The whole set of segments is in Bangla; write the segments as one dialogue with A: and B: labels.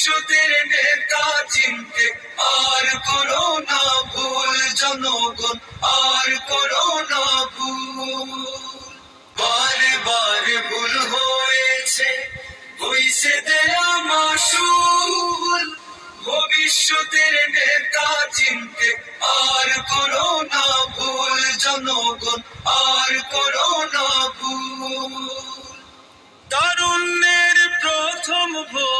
A: ভবিষ্যতের নেতা চিনতে আর করো না ভুল, জনগণ আর করো না ভুল। বারে বারে ভুল হয়েছে, হইছে দেয়া মাসুল ভবিষ্যতের নেতা চিনতে আর করো না ভুল, জনগণ আর করো না ভুল। তারুণ্যের প্রথম ভোট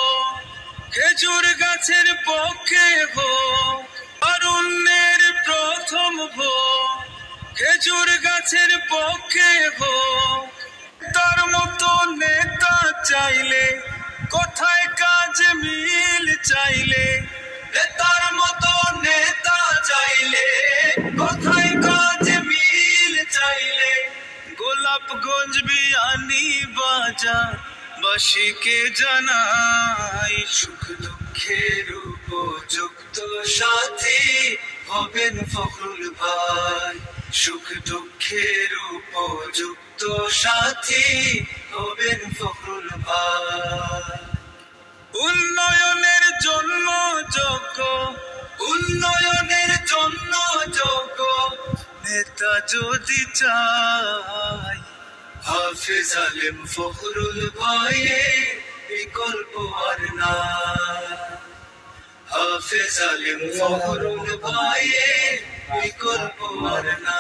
A: খেজুর গাছের পক্ষে ভোট তারুণ্যের প্রথম ভোট খেজুর গাছের পক্ষে ভোট তার মতো নেতা চাইলে কোথায় কাজ মিল চাইলে? নেতার মতো নেতা চাইলে কোথায় কাজ মিল চাইলে? গোলাপগঞ্জ বিয়ানি বাজার, বাসীকে জানাই সুখ দুঃখের উপযুক্ত সাথী হবেন ফখরুল ভাই। সুখ দুঃখের উপযুক্ত সাথী হবেন ফখরুল ভাই। উন্নয়নের জন্য যোগ্য, উন্নয়নের জন্য যোগ্য নেতা যদি চাই হাফেজ আলেম ফখরুল ভাইয়ে বিকল্প আর না হাফেজ আলেম ফখরুল ভাইয়ে বিকল্প আর না